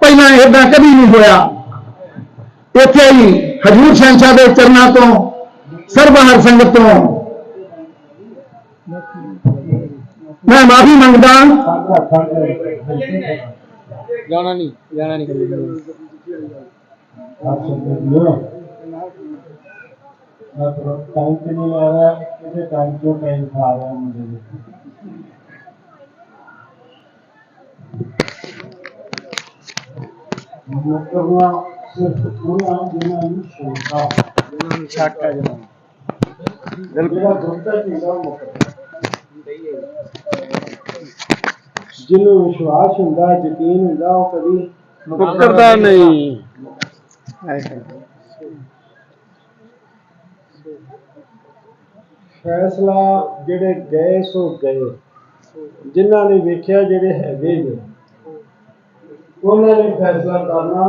ਪਹਿਲਾਂ ਇਦਾਂ ਕਦੀ ਨਹੀਂ ਹੋਇਆ। ਇੱਥੇ ਹੀ ਹਜੂਰ ਸ਼ਹਿਨਸ਼ਾਹ ਦੇ ਚਰਨਾਂ ਤੋਂ ਸਰਬਹਰ ਸੰਗਤ ਤੋਂ ਮੈਂ ਮਾਫੀ ਮੰਗਦਾ। ਜਾਣਾ ਨਹੀਂ ਜਾਣਾ ਨਹੀਂ। ਮਤਲਬ ਟਾਈਮ ਤੇ ਨਹੀਂ। ਆ ਰਿਹਾ ਇਹਦੇ ਟਾਈਮ ਤੋਂ ਟਾਈਮ ਖਾ ਰਿਹਾ ਮੁੰਡੇ ਦੇ ਮੁਕਰਨਾ ਸਿਰਫ ਉਹਨਾਂ ਜਿਹਨਾਂ ਨੂੰ ਸ਼ੌਕਾ ਜਿਹਨਾਂ ਨੂੰ ਸ਼ੱਕ ਹੈ ਜਿਹਨਾਂ ਬਿਲਕੁਲ ਦੁੱਧਾ ਚੀਜ਼ਾਂ ਮੁਕਰਨਾ ਜਿਹਨੂੰ ਵਿਸ਼ਵਾਸ ਹੁੰਦਾ ਯਕੀਨ ਹੁੰਦਾ ਉਹ ਕਦੀ ਮੁਕਰਦਾ ਨਹੀਂ ਫੈਸਲਾ ਜਿਹੜੇ ਗਏ ਸੋ ਗਏ। ਜਿਨ੍ਹਾਂ ਨੇ ਵੇਖਿਆ ਜਿਹੜੇ ਹੈਗੇ ਨੇ ਉਹਨਾਂ ਨੇ ਫੈਸਲਾ ਕਰਨਾ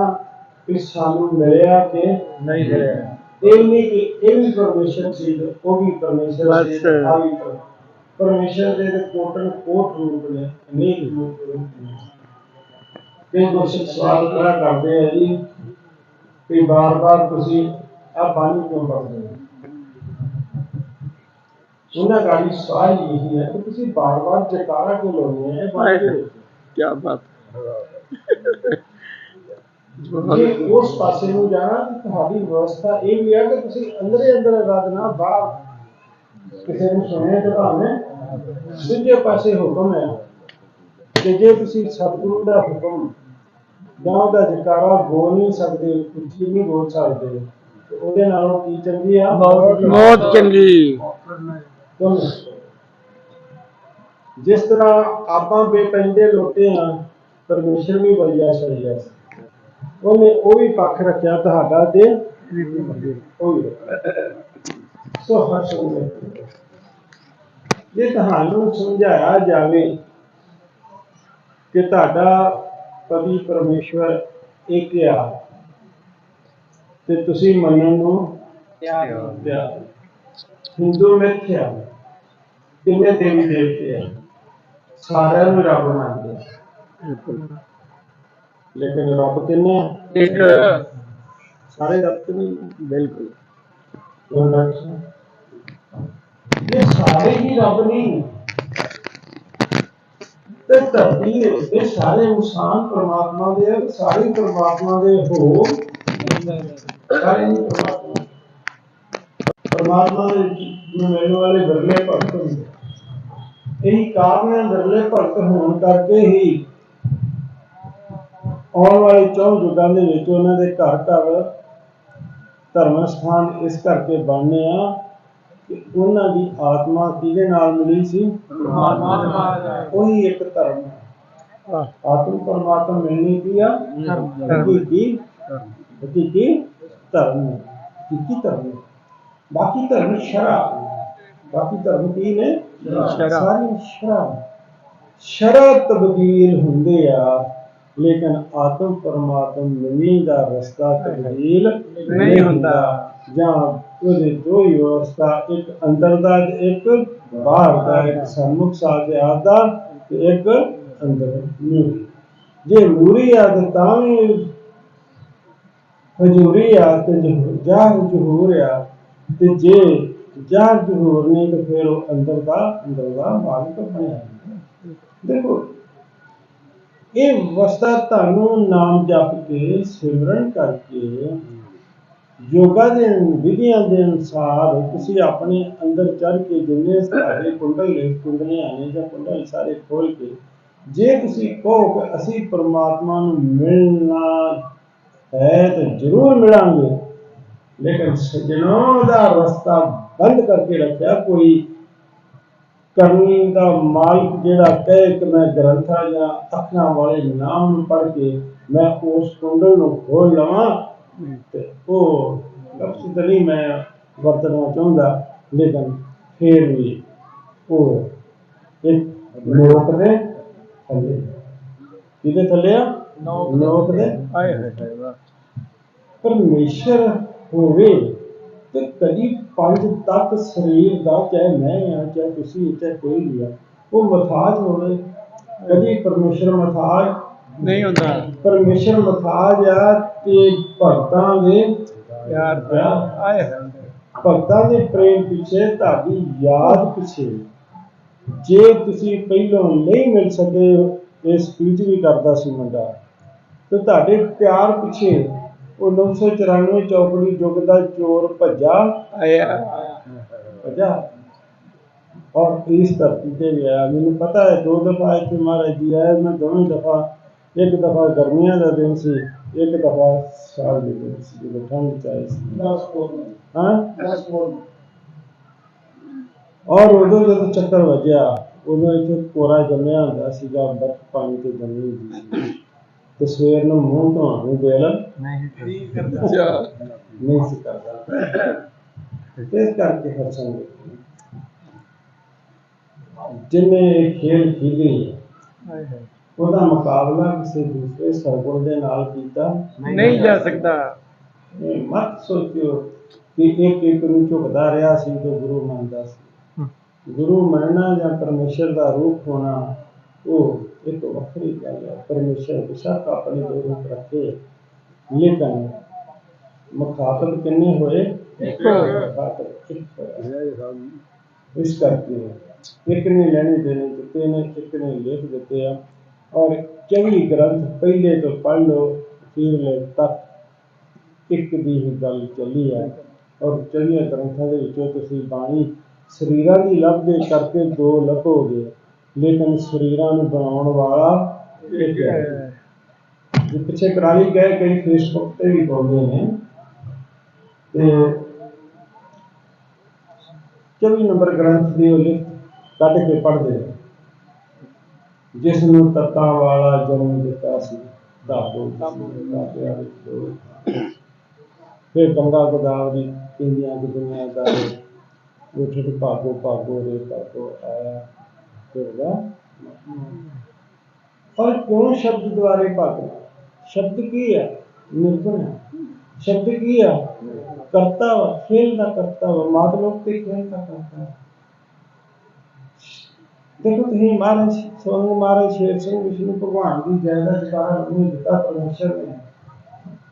ਕਿ ਸਾਨੂੰ ਮਿਲਿਆ ਕਿ ਨਹੀਂ ਮਿਲਿਆ। ਕਿ ਇਹ ਵੀ ਪਰਮੇਸ਼ਰ ਸੀ ਉਹ ਵੀ ਪਰਮੇਸ਼ਰ ਸੀ ਵੀ ਪਰਮੇਸ਼ਰ ਦੇ ਕੋਟਨ ਕੋਟ ਰੂਪ ਨੇ ਅਨੇਕ ਰੂਪ ਨੇ। ਗੁਰਸਿੱਖ ਸਵਾਲ ਖੜਾ ਕਰਦੇ ਆ ਜੀ ਕਿ ਬਾਰ-ਬਾਰ ਤੁਸੀਂ ਆ ਬਾਣੀ ਕਿਉਂ ਪੜ੍ਹਦੇ ਹੋ? ਉਹਨਾਂ ਗਾੜੀ ਸਵਾਲ ਇਹ ਹੈ। ਕਿ ਤੁਸੀਂ ਬਾਰ-ਬਾਰ ਜਕਾਰਾ ਕਿਉਂ ਲਾਉਂਦੇ ਹੋ? ਇਹ ਦੇ ਵਿੱਚ ਕੀ ਬਾਤ। ਜੇ ਉਸ ਪਾਸੇ ਨੂੰ ਜਾਣਾ ਤੁਹਾਡੀ ਵਿਵਸਥਾ ਇਹ ਵੀ ਹੈ ਕਿ ਤੁਸੀਂ ਅੰਦਰੇ ਅੰਦਰ ਅਰਾਧਨਾ ਬਾਹਰ ਕਿਸੇ ਨੂੰ ਸੁਣਿਆ ਤੇ ਭਾਵੇਂ ਦੂਜੇ ਪਾਸੇ ਹੁਕਮ ਹੈ। ਕਿ ਜੇ ਤੁਸੀਂ ਸਤਿਗੁਰੂ ਦਾ ਹੁਕਮ ਜਾਂ ਉਹਦਾ ਜਕਾਰਾ ਬੋਲ ਨਹੀਂ ਸਕਦੇ ਉੱਚੀ ਨਹੀਂ ਬੋਲ ਸਕਦੇ ਉਹਦੇ ਨਾਲੋਂ ਕੀ ਚੰਗੀ ਆ? ਬਹੁਤ ਚੰਗੀ? ਜਿਸ ਤਰ੍ਹਾਂ ਆਪਾਂ ਬੇਪੈਂਦੇ ਲੋਟੇ ਆ ਪਰਮੇਸ਼ਰ ਵੀ ਬਲਿਆ ਸੜਿਆ ਉਹਨੇ ਉਹ ਵੀ ਪੱਖ ਰੱਖਿਆ ਤੁਹਾਡਾ ਤੇ ਉਹ ਸੋ ਹਰ ਸਮੇਂ ਜੇ ਤੁਹਾਨੂੰ ਸਮਝਾਇਆ ਜਾਵੇ ਕਿ ਤੁਹਾਡਾ ਪਤੀ ਪਰਮੇਸ਼ਵਰ ਇੱਕ ਆ, ਤੇ ਤੁਸੀਂ ਮੰਨਣ ਨੂੰ ਤਿਆਰ। ਹਿੰਦੂ ਮਿੱਥਿਆ ਕਿੰਨੇ ਦੇਵੀ ਦੇਵਤੇ ਆ। ਸਾਰਿਆਂ ਨੂੰ ਰੱਬ ਮੰਨਦੇ ਆ। ਲੇਕਿਨ ਰੱਬ ਕਿੰਨੇ ਆ? ਇੱਕ। ਸਾਰੇ ਰੱਬ ਤੇ ਨਹੀਂ। ਬਿਲਕੁਲ। ਇਹ ਸਾਰੇ ਹੀ ਰੱਬ ਨਹੀਂ ਤੇ ਧਰਤੀ ਦੇ ਉੱਤੇ ਸਾਰੇ ਇਨਸਾਨ ਪਰਮਾਤਮਾ ਦੇ ਆ, ਸਾਰੇ ਪਰਮਾਤਮਾ ਦੇ ਹੋ ਸਾਰੇ ਹੀ ਪਰਮਾਤਮਾ ਪਰਮਾਤਮਾ ਦੇ ਨੂੰ ਮਿਲਣ ਵਾਲੇ ਵਿਰਲੇ ਭਗਤ ਹੁੰਦੇ ਇਹੀ ਕਾਰਨ ਹੈ ਵਿਰਲੇ ਭਗਤ ਹੋਣ ਕਰਕੇ ਹੀ ਆਉਣ ਵਾਲੇ ਚੌਂ ਯੁੱਗਾਂ ਦੇ ਵਿੱਚ ਉਹਨਾਂ ਦੇ ਘਰ ਘਰ ਧਰਮ ਸਥਾਨ ਇਸ ਕਰਕੇ ਬਣਨੇ ਆ ਕਿ ਉਹਨਾਂ ਦੀ ਆਤਮਾ ਕਿਹਦੇ ਨਾਲ ਮਿਲੀ ਸੀ? ਉਹੀ ਇੱਕ ਧਰਮ ਹੈ। ਆਤਮ ਪਰਮਾਤਮਾ ਮਿਲਣੀ ਕੀ ਆ? ਹਕੀਕੀ ਹਕੀਕੀ ਧਰਮ। ਹੈ ਹਕੀਕੀ ਧਰਮ। ਬਾਕੀ ਧਰਮ ਸ਼ਰਾ ਬਾਕੀ ਧਰਮ ਕੀ ਨੇ ਸ਼ਰ੍ਹਾ। ਸਾਰੀ ਸ਼ਰਾ ਸ਼ਰਾ ਤਬਦੀਲ ਹੁੰਦੇ ਆ ਲੇਕਿਨ ਆਤਮ ਪਰਮਾਤਮ ਮਿਲਣੀ ਦਾ ਰਸਤਾ ਤਬਦੀਲ ਨਹੀਂ। ਹੁੰਦਾ। ਜਾਂ ਉਹਦੇ ਦੋ ਹੀ ਅਵਸਥਾ ਇੱਕ ਅੰਦਰ ਦਾ ਇੱਕ ਬਾਹਰ ਦਾ ਇੱਕ ਸਨਮੁਖ ਸਾਧਿਆ ਦਾ ਤੇ ਇੱਕ ਅੰਦਰ ਨੂੰ ਜੇ ਮੂਰੀ ਆ ਤੇ ਵੀ ਹਜ਼ੂਰੀ ਆ ਤੇ ਜਹੂ- ਜਾਹਰ ਜਹੂਰ ਆ ਤੇ ਜੇ ਜਾਹਰ ਜਹੂਰ ਨਹੀਂ ਤੇ ਫਿਰ ਉਹ ਅੰਦਰ ਦਾ ਅੰਦਰ ਦਾ ਮਾਲਕ ਬਣਿਆ ਦੇਖੋ, ਇਹ ਅਵਸਥਾ ਤੁਹਾਨੂੰ ਨਾਮ ਜਪ ਕੇ ਸਿਮਰਨ ਕਰਕੇ ਯੋਗਾ ਦੇ ਵਿਧੀਆਂ ਦੇ ਅਨੁਸਾਰ ਤੁਸੀਂ ਆਪਣੇ ਅੰਦਰ ਚੜ ਕੇ ਜਿੰਨੇ ਸਾਰੇ ਕੁੰਡਲ ਨੇ, ਕੁੰਡਲੀਆਂ ਨੇ ਜਾਂ ਕੁੰਡਲ ਸਾਰੇ ਖੋਲ ਕੇ, ਜੇ ਤੁਸੀਂ ਕਹੋ ਕਿ ਅਸੀਂ ਪਰਮਾਤਮਾ ਨੂੰ ਮਿਲਣਾ ਹੈ ਤਾਂ ਜ਼ਰੂਰ ਮਿਲਾਂਗੇ। ਲੇਕਿਨ ਸਜਣੋਂ ਦਾ ਰਸਤਾ ਬੰਦ ਕਰਕੇ ਰੱਖਿਆ ਕੋਈ ਕਰਨੀ ਦਾ ਮਾਲਕ ਜਿਹੜਾ ਕਹੇ ਕਿ ਮੈਂ ਗ੍ਰੰਥਾਂ ਜਾਂ ਅੱਖਾਂ ਵਾਲੇ ਨਾਮ ਨੂੰ ਪੜ੍ਹ ਕੇ ਮੈਂ ਉਸ ਕੁੰਡਲ ਨੂੰ ਖੋਲ ਲਵਾਂ ਤੇ ਉਹ ਲਫ਼ਜ਼ ਨਹੀਂ ਮੈਂ ਵਰਤਣਾ ਚਾਹੁੰਦਾ ਲੇਕਿਨ ਫੇਰ ਵੀ ਉਹ ਇੱਕ ਲੋਕ ਦੇ ਥੱਲੇ ਕਿਹਦੇ ਥੱਲੇ ਆ? ਲੋਕ ਦੇ? ਆਏ ਹਾਏ ਹਾਏ ਵਾਹ। ਪਰਮੇਸ਼ਰ ਹੋਵੇ ਤੇ ਕਦੀ ਪੰਜ ਤੱਕ ਸਰੀਰ ਦਾ ਚਾਹੇ ਮੈਂ ਆ ਚਾਹੇ ਤੁਸੀਂ ਚਾਹੇ ਕੋਈ ਵੀ ਆ ਉਹ ਮਥਾਜ ਹੋਵੇ। ਕਦੀ ਪਰਮੇਸ਼ਰ ਮਥਾਜ ਨਹੀਂ ਹੁੰਦਾ। ਪਰਮੇਸ਼ਰ ਮਥਾਜ ਆ ਤੇ ਭਗਤਾਂ ਦੇ ਪਿਆਰ ਆਏ ਹਾਏ ਭਗਤਾਂ ਦੇ ਪ੍ਰੇਮ ਪਿੱਛੇ ਤੁਹਾਡੀ ਯਾਦ ਪਿੱਛੇ। ਜੇ ਤੁਸੀਂ ਪਹਿਲੋਂ ਨਹੀਂ ਮਿਲ ਸਕੇ ਇਹ ਸਪੀਚ ਵੀ ਕਰਦਾ ਸੀ ਮੁੰਡਾ। ਤੇ ਤੁਹਾਡੇ ਪਿਆਰ ਪਿੱਛੇ ਉਹ 994 ਚੌਕੜੀ ਯੁੱਗ ਦਾ ਚੋਰ ਭੱਜਾ। ਆਇਆ। ਭੱਜਾ। ਔਰ ਇਸ ਧਰਤੀ ਤੇ ਵੀ ਆਇਆ। ਮੈਨੂੰ ਪਤਾ ਹੈ ਦੋ ਦਫਾ ਇੱਥੇ ਮਹਾਰਾਜ ਜੀ ਆਏ। ਮੈਂ ਦੋਵੇਂ ਦਫਾ ਇੱਕ ਦਫਾ ਗਰਮੀਆਂ ਦਾ ਦਿਨ ਸੀ ਇੱਕ ਦਫਾ ਸਾਲ ਦੇ ਦਿਨ ਸੀ ਜਦੋਂ ਠੰਡ ਚ ਆਏ ਸੀ। ਹਾਂ? ਔਰ ਉਦੋਂ ਜਦੋਂ ਚੱਕਰ ਵੱਜਿਆ ਉਦੋਂ ਇੱਥੇ ਕੋਰਾ ਜੰਮਿਆ ਹੁੰਦਾ ਸੀਗਾ ਬਰਫ਼ ਪਾਣੀ ਤੇ ਜੰਮੀ ਹੁੰਦੀ ਸੀ। ਤੇ ਸਵੇਰ ਨੂੰ ਮੂੰਹ ਧੋਣ ਨੂੰ ਦਿਲ ਨਹੀਂ ਕਰਦਾ। ਨਹੀਂ ਸੀ ਕਰਦਾ। ਇਸ ਕਰਕੇ ਹਰਸੰਗ ਜਿਨੇ ਇਹ ਖੇਲ ਹਾਏ ਉਹਦਾ ਮੁਕਾਬਲਾ ਕਿਸੇ ਦੂਸਰੇ ਸਰਗੁਣ ਦੇ ਨਾਲ ਕੀਤਾ ਨਹੀਂ ਜਾ ਸਕਦਾ। ਮਤ ਸੋਚਿਓ ਕਿ ਇੱਕ ਇੱਕ ਨੂੰ ਝੁਕਦਾ ਰਿਹਾ ਸੀ ਤੇ ਗੁਰੂ ਮੰਨਦਾ ਸੀ। ਗੁਰੂ ਮੰਨਣਾ ਜਾਂ ਪਰਮੇਸ਼ਰ ਦਾ ਰੂਪ ਹੋਣਾ ਉਹ ਇੱਕ ਵੱਖਰੀ ਗੱਲ ਹੈ ਪਰਮੇਸ਼ਰ ਬਿਸ਼ੱਕ ਆਪਣੇ ਦੋ ਰੂਪ ਰੱਖੇ ਲੇਕਿਨ ਮੁਖਾਤਬ ਕਿੰਨੇ ਹੋਏ ਇੱਕ। ਮੁਖਾਤਬ ਇੱਕ ਹੋਇਆ। ਇਸ ਕਰਕੇ ਇੱਕ ਨੇ ਲੈਣੇ ਦੇਣੇ ਦਿੱਤੇ ਨੇ ਇੱਕ ਨੇ ਲਿਖ ਦਿੱਤੇ ਆ ਔਰ 24 ਗ੍ਰੰਥ ਪਹਿਲੇ ਤੋਂ ਪੜ੍ਹ ਲਓ ਅਖੀਰਲੇ ਤੱਕ ਇੱਕ ਦੀ ਹੀ ਗੱਲ ਚੱਲੀ ਹੈ ਔਰ 24 ਗ੍ਰੰਥਾਂ ਦੇ ਵਿੱਚੋਂ ਤੁਸੀਂ ਬਾਣੀ ਲੇਕਿਨ ਸਰੀਰਾਂ ਨੂੰ ਬਣਾਉਣ ਵਾਲਾ ਇੱਕ ਹੈ। ਜੋ ਪਿੱਛੇ ਕਰਾਲੀ ਗਏ ਕਈ ਫੇਸਬੁੱਕ ਤੇ ਵੀ ਪਾਉਂਦੇ ਨੇ। ਤੇ 24 ਨੰਬਰ ਗ੍ਰੰਥ ਦੀ ਉਹ ਲਿਖ ਕੱਢ ਕੇ ਪੜ੍ਹਦੇ ਜਿਸ ਨੂੰ ਤੱਤਾਂ ਵਾਲਾ ਜਨਮ ਦਿੱਤਾ ਸੀ। ਦਾਬੋ ਦਾ ਪਿਆਰ ਦੋ ਫਿਰ ਗੰਗਾ ਗੋਦਾਵਰੀ ਇੰਡੀਆ ਦੀ ਦੁਨੀਆ ਦਾ ਉਠ ਭਾਗੋ ਭਾਗੋ ਰੇ ਭਾਗੋ ਆਇਆ। ਫਿਰ ਦਾ ਔਰ ਕਿਉਂ ਸ਼ਬਦ ਦੁਆਰੇ ਭਾਗੋ ਸ਼ਬਦ ਕੀ ਹੈ ਨਿਰਗੁਣ ਹੈ ਸ਼ਬਦ ਕੀ ਹੈ ਕਰਤਾ ਵਾ ਖੇਲ ਦਾ ਕਰਤਾ ਵਾ ਮਾਤਲੋਕ ਤੇ ਖੇਲ ਦਾ ਕਰਤਾ ਵਾ। ਦੇਖੋ ਤੁਸੀਂ ਮਹਾਰਾਜ ਸੋਨੂ ਮਹਾਰਾਜ ਸ਼ੇਰ ਸਿੰਘ ਵਿਸ਼ਨੂੰ ਭਗਵਾਨ ਦੀ ਜਾਇਦਾਦ ਜਕਾਰਾ ਨੂੰ ਦਿੱਤਾ ਪਰਮੇਸ਼ਰ ਨੇ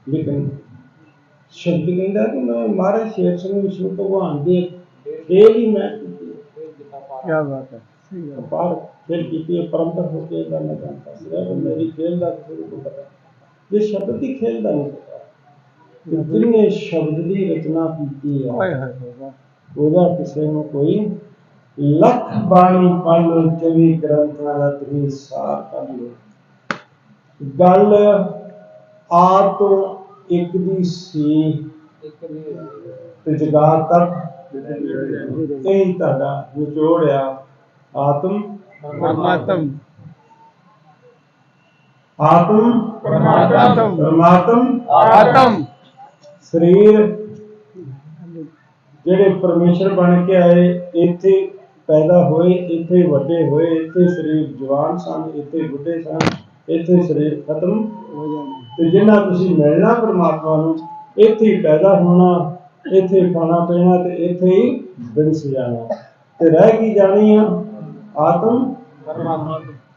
ਲੇਕਿਨ ਸ਼ਬਦ ਕਹਿੰਦਾ ਕਿ ਮੈਂ ਮਹਾਰਾਜ ਸ਼ੇਰ ਸਿੰਘ ਵਿਸ਼ਨੂੰ ਭਗਵਾਨ ਦੇ ਖੇਲ ਹੀ ਮੈਂ ਕੀਤੀ ਹੈ। ਕੀ ਅਪਾਰ ਖੇਲ ਕੀਤੀ ਹੈ ਪਰੰਪਰ ਹੋ ਕੇ ਇਹਦਾ ਮੈਂ ਜਾਣਦਾ ਸੀ ਪਰ ਮੇਰੀ ਖੇਲ ਦਾ ਕਿਸੇ ਨੂੰ ਪਤਾ ਇਹ ਸ਼ਬਦ ਦੀ ਖੇਲ ਦਾ ਨਹੀਂ ਪਤਾ। ਕਿ ਜਿਹਨੇ ਸ਼ਬਦ ਦੀ ਰਚਨਾ ਕੀਤੀ ਹੈ। ਹਾਏ ਵਾਹ। ਉਹਦਾ ਕਿਸੇ ਨੂੰ ਕੋਈ ਲੱਖ ਬਾਣੀ ਪੜ੍ਹ ਲਓ ਚੌਵੀ ਗ੍ਰੰਥਾਂ ਦਾ ਤੁਸੀਂ ਸਾਰ ਕਰ ਲਓ। ਗੱਲ ਆਪ ਤੋਂ ਇੱਕ ਦੀ ਸੀ। ਤੇ ਜਗਾਤ ਤੱਕ ਇਹ ਤੁਹਾਡਾ ਨਿਚੋੜ ਆ ਆਤਮ ਪਰਮਾਤਮ। ਆਤਮ ਪਰਮਾਤਮ। ਪਰਮਾਤਮ। ਆਤਮ। ਸਰੀਰ ਜਿਹੜੇ ਪਰਮੇਸ਼ਰ ਬਣ ਕੇ ਆਏ ਇੱਥੇ ਪੈਦਾ ਹੋਏ ਇੱਥੇ ਵੱਡੇ ਹੋਏ ਇੱਥੇ ਸਰੀਰ ਜਵਾਨ ਸਨ ਇੱਥੇ ਬੁੱਢੇ ਸਨ ਇੱਥੇ ਸਰੀਰ ਖਤਮ ਹੋ ਜਾਣਾ। ਤੇ ਜਿੰਨਾ ਤੁਸੀਂ ਮਿਲਣਾ ਪਰਮਾਤਮਾ ਨੂੰ ਇੱਥੇ ਪੈਦਾ ਹੋਣਾ ਇੱਥੇ ਖਾਣਾ ਪੀਣਾ ਤੇ ਇੱਥੇ ਹੀ ਬਿਨਸ ਜਾਣਾ। ਤੇ ਰਹਿ ਕੀ ਜਾਣੀ ਆ? ਆਤਮ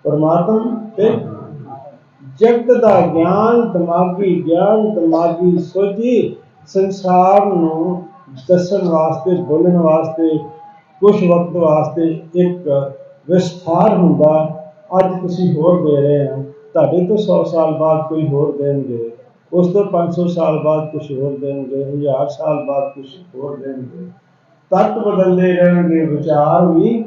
ਪਰਮਾਤਮ ਤੇ। ਜਗਤ ਦਾ ਗਿਆਨ ਦਿਮਾਗੀ ਗਿਆਨ ਦਿਮਾਗੀ ਸੋਝੀ ਸੰਸਾਰ ਨੂੰ ਦੱਸਣ ਵਾਸਤੇ ਬੋਲਣ ਵਾਸਤੇ ਕੁਝ ਵਕਤ ਵਾਸਤੇ ਇੱਕ ਵਿਸਥਾਰ ਹੁੰਦਾ। ਅੱਜ ਤੁਸੀਂ ਹੋਰ ਦੇ ਰਹੇ ਆ ਤੁਹਾਡੇ ਤੋਂ 100 ਸਾਲ ਬਾਅਦ ਕੋਈ ਹੋਰ ਦੇਣਗੇ। ਉਸ ਤੋਂ 500 ਸਾਲ ਬਾਅਦ ਕੁਝ ਹੋਰ ਦੇਣਗੇ। 1000 ਸਾਲ ਬਾਅਦ ਕੁਝ ਹੋਰ ਦੇਣਗੇ। ਤੱਤ ਬਦਲਦੇ ਰਹਿਣਗੇ। ਵਿਚਾਰ ਵੀ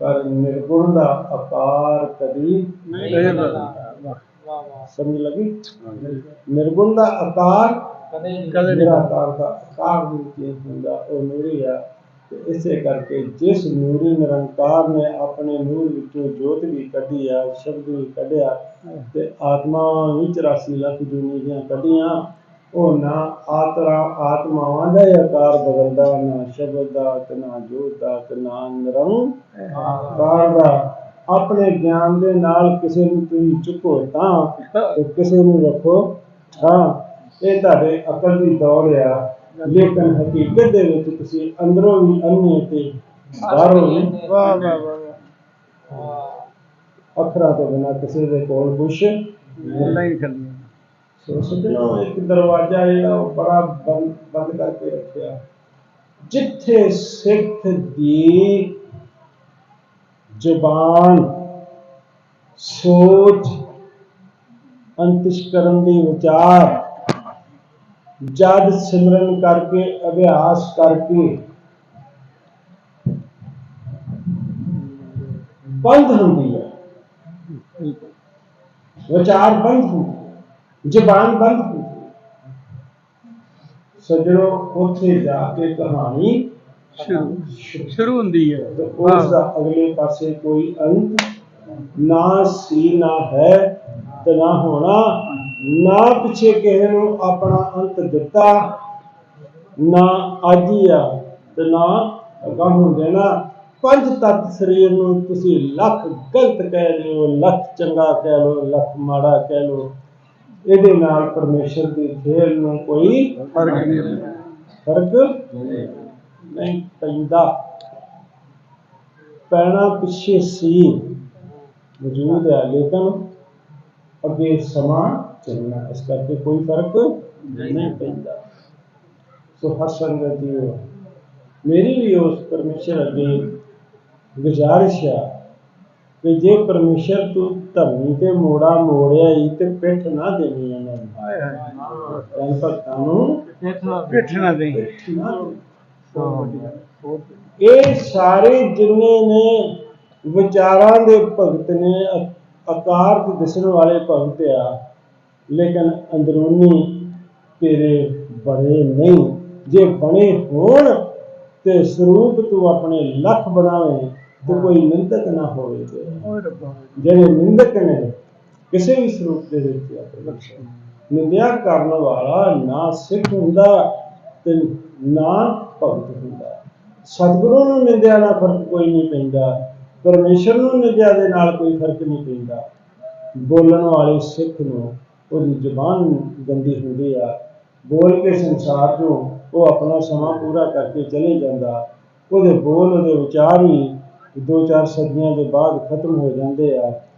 ਪਰ ਨਿਰਗੁਣ ਦਾ ਆਕਾਰ ਕਦੀ ਨਹੀਂ ਬਦਲਦਾ ਸਮਝ ਲੱਗੀ? ਨਿਰਗੁਣ ਦਾ ਆਕਾਰ ਕਦੇ ਨਹੀਂ। ਨਿਰਾਕਾਰ ਦਾ ਆਕਾਰ ਨਹੀਂ ਚੇਂਜ ਹੁੰਦਾ ਉਹ ਨੂਰੀ ਆ। ਤੇ ਇਸੇ ਕਰਕੇ ਜਿਸ ਨੂਰੀ ਨਿਰੰਕਾਰ ਨੇ ਆਪਣੇ ਨੂਰ ਵਿੱਚੋਂ ਜੋਤ ਵੀ ਕੱਢੀ ਆ ਸ਼ਬਦ ਵੀ ਕੱਢਿਆ ਤੇ ਆਤਮਾ ਵੀ 84 ਲੱਖ ਜੂਨੀ ਦੀਆਂ ਕੱਢੀਆਂ। ਉਹ ਨਾ ਆਤਰਾ ਆਤਮਾਵਾਂ ਦਾ ਆਕਾਰ ਬਦਲਦਾ ਨਾ ਸ਼ਬਦ ਦਾ ਤੇ ਨਾ ਜੋਤ ਦਾ ਤੇ ਨਾ ਨਿਰੰਕਾਰ ਦਾ ਆਪਣੇ ਗਿਆਨ ਦੇ ਨਾਲ ਕਿਸੇ ਨੂੰ ਤੁਸੀਂ ਚੁੱਕੋ ਤਾਂ ਤੇ ਕਿਸੇ ਨੂੰ ਰੱਖੋ ਹਾਂ ਇਹ ਤੁਹਾਡੇ ਅਕਲ ਦੀ ਦੌੜ ਆ। ਲੇਕਿਨ ਹਕੀਕਤ ਦੇ ਵਿੱਚ ਤੁਸੀਂ ਅੰਦਰੋਂ ਵੀ ਅੰਨੇ ਤੇ ਬਾਹਰੋਂ ਵੀ ਵਾਹ ਵਾਹ ਵਾਹ ਅੱਖਰਾਂ ਤੋਂ ਬਿਨਾਂ ਕਿਸੇ ਦੇ ਕੋਲ ਕੁਛ ਨਹੀਂ ਖੱਲੀ ਸੋ ਸੱਜਣੋ ਇੱਕ ਦਰਵਾਜ਼ਾ ਜਿਹੜਾ ਉਹ ਬੜਾ ਬੰਦ ਬੰਦ ਕਰਕੇ ਰੱਖਿਆ ਜਿੱਥੇ ਸਿੱਖ ਦੀ ਜ਼ੁਬਾਨ ਸੋਚ ਅੰਤਿਸ਼ਕਰਨ ਦੀ ਵਿਚਾਰ ਜਦ ਸਿਮਰਨ ਕਰਕੇ ਅਭਿਆਸ ਕਰਕੇ ਬੰਦ ਹੁੰਦੀ ਹੈ ਵਿਚਾਰ ਬੰਦ ਹੁੰਦੇ ਜ਼ਬਾਨ ਬੰਦ ਹੁੰਦੀ ਹੈ। ਸੱਜਣੋ ਉੱਥੇ ਜਾ ਕੇ ਕਹਾਣੀ ਸ਼ੁਰੂ ਹੁੰਦੀ ਹੈ। ਤੇ ਉਸ ਦਾ ਅਗਲੇ ਪਾਸੇ ਕੋਈ ਅੰਤ ਨਾ ਸੀ ਨਾ ਹੈ ਤੇ ਨਾ ਹੋਣਾ ਨਾ ਪਿੱਛੇ ਕਿਸੇ ਨੂੰ ਆਪਣਾ ਅੰਤ ਦਿੱਤਾ ਨਾ ਅੱਜ ਹੀ ਆ ਤੇ ਨਾ ਅਗਾਂਹ ਨੂੰ। ਦੇਣਾ ਪੰਜ ਤੱਤ ਸਰੀਰ ਨੂੰ ਤੁਸੀਂ ਲੱਖ ਗਲਤ ਕਹਿ ਲਿਓ ਲੱਖ ਚੰਗਾ ਕਹਿ ਲਓ ਲੱਖ ਮਾੜਾ ਕਹਿ ਲਓ। ਇਹਦੇ ਨਾਲ ਪਰਮੇਸ਼ਰ ਦੀ ਖੇਲ ਨੂੰ ਕੋਈ ਫ਼ਰਕ ਨਹੀਂ ਫ਼ਰਕ ਨਹੀਂ ਪੈਂਦਾ। ਪੈਣਾ ਪਿੱਛੇ ਸੀ ਮੌਜੂਦ ਹੈ ਲੇਕਿਨ ਅੱਗੇ ਸਮਾਂ ਚੱਲਣਾ ਇਸ ਕਰਕੇ ਕੋਈ ਫ਼ਰਕ ਨਹੀਂ। ਪੈਂਦਾ। ਸੋ ਹਰ ਸੰਗਤ ਜੀਓ ਮੇਰੀ ਵੀ ਉਸ ਪਰਮੇਸ਼ਰ ਅੱਗੇ ਗੁਜ਼ਾਰਿਸ਼ ਆ ਕਿ ਜੇ ਪਰਮੇਸ਼ਰ ਤੂੰ ਧਰਨੀ ਤੇ ਮੋੜਾ ਮੋੜਿਆ ਹੀ ਤੇ ਪਿੱਠ ਨਾ ਦੇਣੀ ਇਹਨਾਂ ਨੂੰ। ਹਾਏ ਹਾਏ। ਧੰਨ ਭਗਤਾਂ ਨੂੰ ਪਿੱਠਣਾ ਦੇ ਨਾ ਇਹ ਸਾਰੇ ਜਿੰਨੇ ਨੇ ਵਿਚਾਰਾਂ ਦੇ ਭਗਤ ਨੇ ਆਕਾਰ ਦੇ ਦਿਸਣ ਵਾਲੇ ਭਗਤ ਆ ਲੇਕਿਨ ਅੰਦਰੂਨੀ ਤੇਰੇ ਬਣੇ ਨਹੀਂ। ਜੇ ਬਣੇ ਹੋਣ ਤੇ ਸਰੂਪ ਤੂੰ ਆਪਣੇ ਲੱਖ ਬਣਾਵੇਂ ਤੇ ਕੋਈ ਨਿੰਦਕ ਨਾ ਹੋਵੇ। ਓਏ ਰੱਬਾ ਜਿਹੜੇ ਨਿੰਦਕ ਨੇ ਕਿਸੇ ਵੀ ਸਰੂਪ ਦੇ ਵਿੱਚ ਆਪਣੇ ਨਿੰਦਿਆ ਕਰਨ ਵਾਲਾ ਨਾ ਸਿੱਖ ਹੁੰਦਾ ਤੇ ਨਾ ਭਗਤ ਹੁੰਦਾ। ਸਤਿਗੁਰੂ ਨੂੰ ਨਿੰਦਿਆ ਨਾਲ ਫ਼ਰਕ ਕੋਈ ਨਹੀਂ ਪੈਂਦਾ। ਪਰਮੇਸ਼ਰ ਨੂੰ ਨਿੰਦਿਆ ਦੇ ਨਾਲ ਕੋਈ ਫ਼ਰਕ ਨਹੀਂ ਪੈਂਦਾ। ਬੋਲਣ ਵਾਲੇ ਸਿੱਖ ਨੂੰ ਉਹਦੀ ਜ਼ੁਬਾਨ ਗੰਦੀ ਹੁੰਦੀ ਆ। ਬੋਲ ਕੇ ਸੰਸਾਰ ਚੋਂ ਉਹ ਆਪਣਾ ਸਮਾਂ ਪੂਰਾ ਕਰਕੇ ਚਲੇ ਜਾਂਦਾ। ਉਹਦੇ ਬੋਲ ਉਹਦੇ ਵਿਚਾਰ ਵੀ ਦੋ ਚਾਰ ਸਦੀਆਂ ਦੇ ਬਾਅਦ ਖਤਮ ਹੋ ਜਾਂਦੇ ਆ।